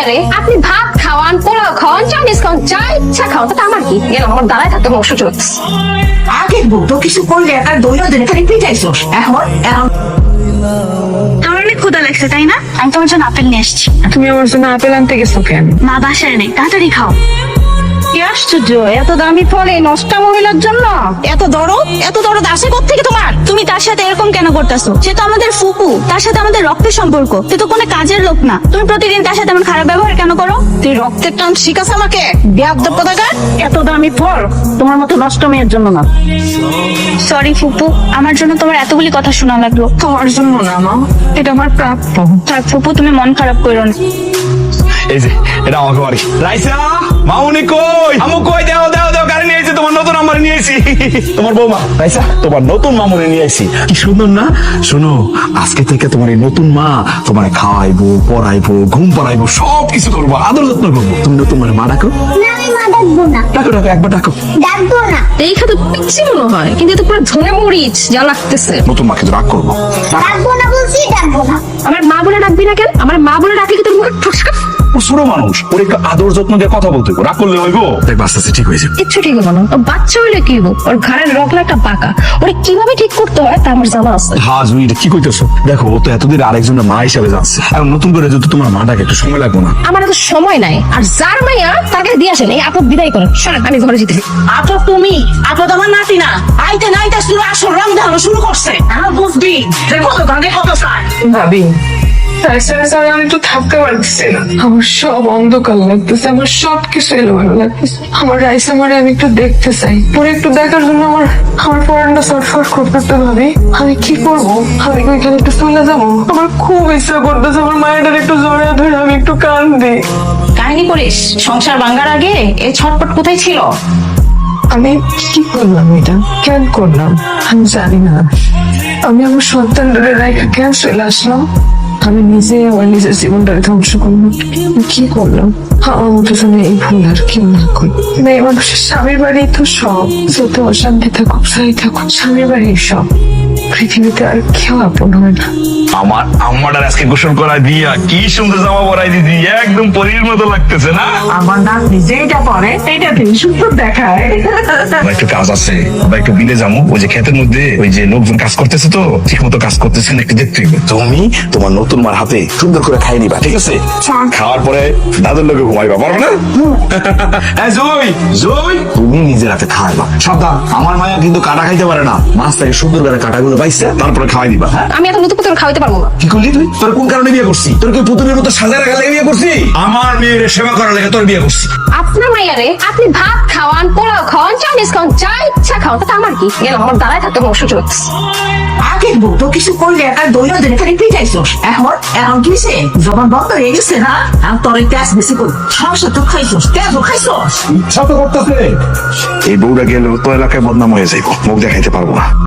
আপনি ভাত খাওয়ান পোলাও খাওয়ান চাইনিজ খাওয়ান যা ইচ্ছা খাওয়ান তাতে আমার কি? গেল আমার দাঁড়ায় থাকতে কোনো সুযোগ আগে তো কিছু করলে একা দৈনন্দিন খালি এখন এখন। আমার অনেক ক্ষুদা লাগছে তাই না? আমি তোমার জন্য আপেল নিয়ে এসেছি তুমি আমার জন্য আপেল আনতে গেছো কেন? না বাসায় নেই তাড়াতাড়ি খাও। কি আশ্চর্য এত দামি ফল এই নষ্ট মহিলার জন্য? এত দরদ? এত দরদ আসে থেকে তোমার? তুমি তার সাথে এরকম কেন করতেছো? সে তো আমাদের ফুপু তার সাথে আমাদের রক্তের সম্পর্ক। সে তো কোনো কাজের লোক না। তুমি প্রতিদিন তার সাথে এমন খারাপ ব্যবহার কেন করো? তুই রক্তের টান শিখাস আমাকে ব্যাধ পতাকার এত দামি ফল তোমার মতো নষ্ট মেয়ের জন্য না। সরি ফুপু আমার জন্য তোমার এতগুলি কথা শোনা লাগল। তোমার জন্য না মা। এটা আমার প্রাপ্য। থাক ফুপু তুমি মন খারাপ করো না। এই যে এটা আমাকে বাড়ি। রাইসা! মামুনি কই? আমু কই? দেও দেও দেও গাড়ি নিয়ে আইছি তোমার নতুন আমার নিয়ে আইছি। তোমার বৌমা রাইসা তোমার নতুন মামুনি নিয়ে আইছি। কি সুন্দর না? শোনো আজকে থেকে তোমার এই নতুন মা তোমার খাওয়াইবো পড়াইবো ঘুম পাড়াইবো সব কিছু করব আদর যত্ন করব। তুমি নতুন মানে মা ডাকো। না আমি মা ডাকবো না। ডাকো ডাকো একবার ডাকো। ডাকবো না। দেখা তো পিচ্ছি মনে হয় কিন্তু এটা পুরো ধনে মরিচ যা লাগতেছে। নতুন মাকে তো রাগ করব। ডাকবো না বলছি ডাকবো না। আমার মা বলে ডাকবি না কেন? আমার মা বলে ডাকলে কি তোর মুখে ঠসকা ও ছোট মানুষ ওর একটু আদর যত্ন দিয়ে কথা বলতে। রাগ করলে হইবো? দেখবা আস্তে আস্তে ঠিক হয়ে যাবে কিচ্ছু ঠিক হলো না। ও বাচ্চা হইলে কি হব ওর ঘরের রগলাটা পাকা। ওরে কীভাবে ঠিক করতে হয় তা আমার জানা আছে। হ্যাঁ জুই কি কইতেছো? দেখো ও তো এতদিন আরেকজনের মা হিসাবে যাচ্ছে এখন নতুন করে যদি তোমার মাটাকে একটু সময় লাগবে না। আমার এত সময় নাই। আর যার মাইয়া তাকে দিয়ে আসেন। এই আপদ বিদায় করেন। শোনেন আমি ঘরে যেতে আপদ তুমি আপদ আমার নাতি না। আইতে না আইতে শুরু আসল রং ঢালো শুরু করছে। আমার বুঝবি। যে কত গানে ভাবি আমি একটু থাকতে পারতেছি না। আমার সব অন্ধকার লাগতেছে আমার সব কিছু এলোমেলো লাগতেছে। আমার রাইস আমার আমি একটু দেখতে চাই। পরে একটু দেখার জন্য আমার আমার পড়ানটা শর্টফট করতেছে ভাবি। আমি কি করব? আমি ওইখানে একটু চলে যাব? আমার খুব ইচ্ছা করতেছে আমার মায়ের একটু জড়ে ধরে আমি একটু কান্দি। কাহিনী করিস সংসার ভাঙ্গার আগে এই ছটপট কোথায় ছিল? আমি কি করলাম এটা? কেন করলাম? আমি জানি না। আমি আমার সন্তানদের রেখে কেন চলে আসলাম? আমি নিজে আমার নিজের জীবনটাকে ধ্বংস করলাম। কি করলাম? আমার মতো যেন এই ভুল আর কেউ না করি মেয়ে মানুষের স্বামীর বাড়ি তো সব। যত অশান্তি থাকুক সাই থাকুক, স্বামীর বাড়ি সব। পৃথিবীতে আর কেউ আপন হয় না। আমার আমার আজকে গোসল করাই দিয়া কি সুন্দর জামা পরাই দিদি একদম পরীর মতো লাগতেছে না? আমার নাতনি যেটা পরে এইটা তিনি সুন্দর দেখায়। আমার একটু কাজ আছে আমরা একটু বিলে যাব। ওই যে ক্ষেতের মধ্যে ওই যে লোকজন কাজ করতেছে তো ঠিক মতো কাজ করতেছে না একটু দেখতে হইবে। তুমি তোমার নতুন মার হাতে সুন্দর করে খাই নিবা ঠিক আছে? খাওয়ার পরে দাদুর লোকে ঘুমাইবা পারবে না? এই জয় জয় তুমি নিজের হাতে খাওয়াইবা। সাবধান আমার মায়া কিন্তু কাটা খাইতে পারে না। মাছ থেকে সুন্দর করে কাটাগুলো তারপরে খাওয়াই দিবা। আমি এত নতুন পুতুল খাওয়াতে পারব না। কি করলি তুই? তোর কোন কারণে বিয়ে করছি? তোর কি পুতুলের মতো সাজা রাখার লেগে বিয়ে করছি? আমার মেয়ের সেবা করার লেগে তোর বিয়ে করছি। আপনার মাইয়ারে আপনি ভাত খাওয়ান পোলাও খাওয়ান চাইনিজ খাওয়ান যা ইচ্ছা খাওয়ান তাতে আমার কি? গেল আমার দাঁড়ায় থাকতে কোনো সুযোগ আগের বউ তো কিছু করলে একা খালি পিটাইছস এখন এখন কিসে জবান বন্ধ হয়ে গেছে না? আর তোর এই তেজ বেশি করে। সংসার তো খাইছস তেজও খাইছস ইচ্ছা তো করতেছে। এই বউটা গেলে তো এলাকায় বদনাম হয়ে যাইব মুখ দেখাইতে পারব না।